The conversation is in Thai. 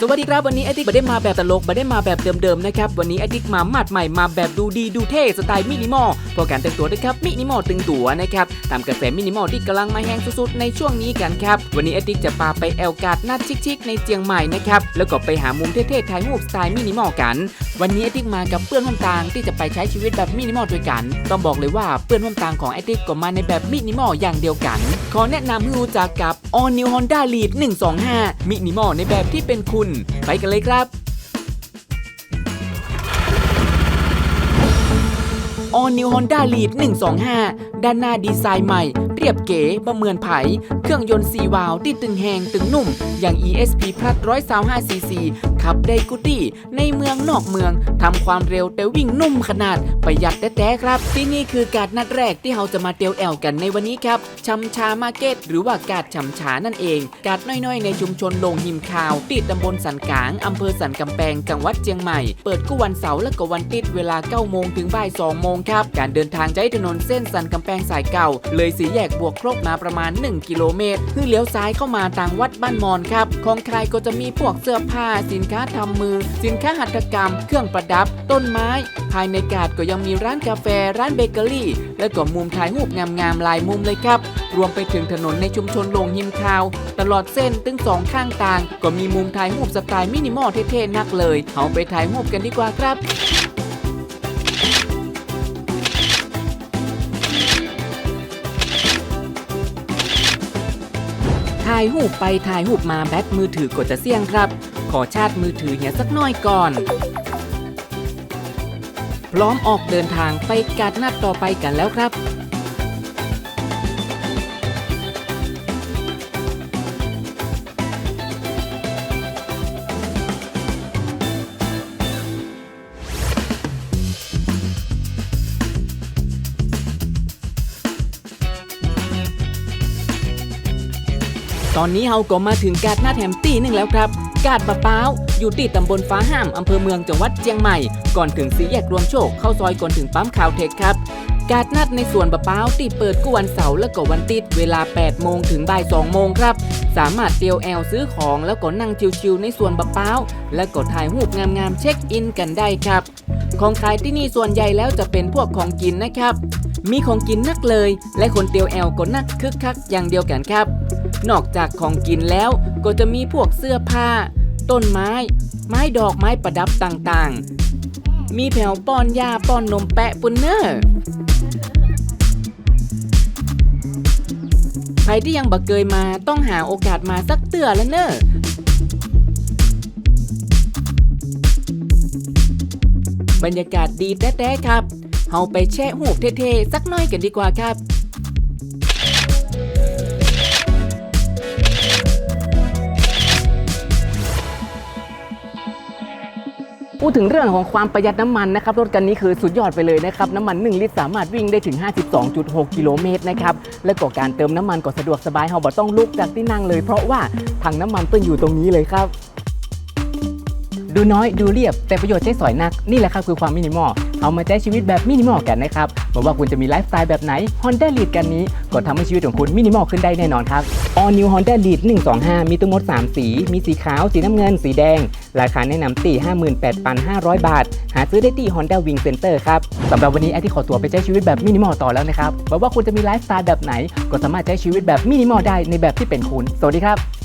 สวัสดีครับวันนี้แอดิกไม่ได้มาแบบตลกไม่ได้มาแบบเดิมๆนะครับวันนี้แอดิกมาหมัดใหม่มาแบบดูดีดูเท่สไตล์มินิมอลพราะการแต่งตัวนะครับมินิมอลตึงตัวนะครับตามกระแสมินิมอลที่กำลังมาแห้งสุดๆในช่วงนี้กันครับวันนี้แอดิกจะพาไปแอลการ์ดนัดชิคๆในเจียงใหม่นะครับแล้วก็ไปหามุมเท่ๆถ่ายรูปสไตล์มินิมอลกัน วันนี้แอดิกมากับเพื่อนร่วมทางที่จะไปใช้ชีวิตแบบมินิมอลด้วยกัน ต้องบอกเลยว่าเพื่อนร่วมทางของแอดดิกก็มาในแบบมินิมอลอย่างเดียวกัน ขอแนะนำให้รู้จักกับ All New Honda Lead 125มินิมอลในแบบที่เป็นคุณไปกันเลยครับ All New Honda Lead 125 ด้านหน้าดีไซน์ใหม่ รียบเก๋ประเมินไผ เครื่องยนต์4วาล์วที่ตึงแหงตึงนุ่ม อย่าง ESP Plus 125 cc ขับได้กุตี้ในเมืองนอกเมืองทำความเร็วแต่วิ่งนุ่มขนาดประหยัดแท้ๆครับ ที่นี่คือการนัดแรกที่เราจะมาเตียวแอลกันในวันนี้ครับชำชามาเก็ตหรือว่ากาดชำชานั่นเอง กาดน้อยๆ ในชุมชนลงหิมคาวติดตำบลสันกลางอำเภอสันกำแพงจังหวัดเชียงใหม่ เปิดกู้วันเสาร์และก็วันติดเวลา9โมงถึงบ่าย2โมงครับ การเดินทางใช้ถนนเส้นสันกำแพงสายเก่า เลยสีแยกบวกครบมาประมาณ 1 กิโลเมตรเพื่อเลี้ยวซ้ายเข้ามาทางวัดบ้านมอนครับ ของใครก็จะมีพวกเสื้อผ้า สินค้าทำมือ สินค้าหัตถกรรม เครื่องประดับ ต้นไม้ ภายในกาดก็ยังมีร้านกาแฟ ร้านเบเกอรี่ และก็มุมถ่ายรูปงามๆหลายมุมเลยครับ รวมไปถึงถนนในชุมชนลงหิมคาว ตลอดเส้นตึงสองข้างทาง ก็มีมุมถ่ายรูปสไตล์มินิมอลเท่ๆนักเลยเอาไปถ่ายรูปกันดีกว่าครับายหูปไปถ่ายหูปมาแบตมือถือกดจะเสี่ยงครับ ขอชาร์จมือถือเหียสักหน่อยก่อน พร้อมออกเดินทางไปกัดนัดต่อไปกันแล้วครับ ตอนนี้เราก็มาถึงกาดหน้าแถมตีหนึ่งแล้วครับ กาดบะป้าวอยู่ที่ตำบลฟ้าห้ามอำเภอเมืองจังหวัดเชียงใหม่ ก่อนถึงสีแยกรวมโชคเข้าซอยก่อนถึงปั๊มข่าวเทคครับ กาดนัดในส่วนบะป้าวที่เปิดกู้วันเสาร์และก็วันติดเวลา 8 โมงถึงบ่าย 2 โมงครับ สามารถเตียวแอลซื้อของแล้วก็นั่งชิวๆในส่วนบะป้าวแล้วก็ถ่ายรูปงามๆเช็คอินกันได้ครับ ของขายที่นี่ส่วนใหญ่แล้วจะเป็นพวกของกินนะครับ มีของกินนักเลย และคนเตียวแอลก็นักคึกคักอย่างเดียวกันครับ นอกจากของกินแล้วก็จะมีพวกเสื้อผ้า ต้นไม้ ไม้ดอกไม้ประดับต่างๆ มีแผวป้อนยาป้อนนมแปะปุนเนอร์ใครที่ยังบักเกยมาต้องหาโอกาสมาสักเตือแล้วเนอะบรรยากาศดีแต้ๆครับ เฮาไปแช่หูบเท่ๆสักหน่อยกันดีกว่าครับ พูดถึงเรื่องของความประหยัดน้ำมันนะครับรถคันนี้คือสุดยอดไปเลยนะครับน้ำมัน 1 ลิตรสามารถวิ่งได้ถึง 52.6 กิโลเมตรนะครับและก็การเติมน้ำมันก็สะดวกสบายเฮาบ่ต้องลุกจากที่นั่งเลย เพราะว่าถังน้ำมันเปิ้นอยู่ตรงนี้เลยครับ ดูน้อยดูเรียบ แต่ประโยชน์ใช้สอยนักนี่แหละครับคือความมินิมอลเอามาใช้ชีวิตแบบมินิมอลกันนะครับบอกว่าคุณจะมีไลฟ์สไตล์แบบไหน Honda Lead กันนี้ ก็ทำให้ชีวิตของคุณมินิมอลขึ้นได้แน่นอนครับ All New Honda Lead 125 มีทั้งหมด 3 สี มีสีขาว สีน้ำเงิน สีแดง ราคาแนะนำตี58,500 บาท หาซื้อได้ที่ Honda Wing Center ครับสำหรับวันนี้แอดที่ขอตัวไปใช้ชีวิตแบบมินิมอลต่อแล้วนะครับบอกว่าคุณจะมีไลฟ์สไตล์แบบไหน ก็สามารถใช้ชีวิตแบบมินิมอลได้ในแบบที่เป็นคุณ สวัสดีครับ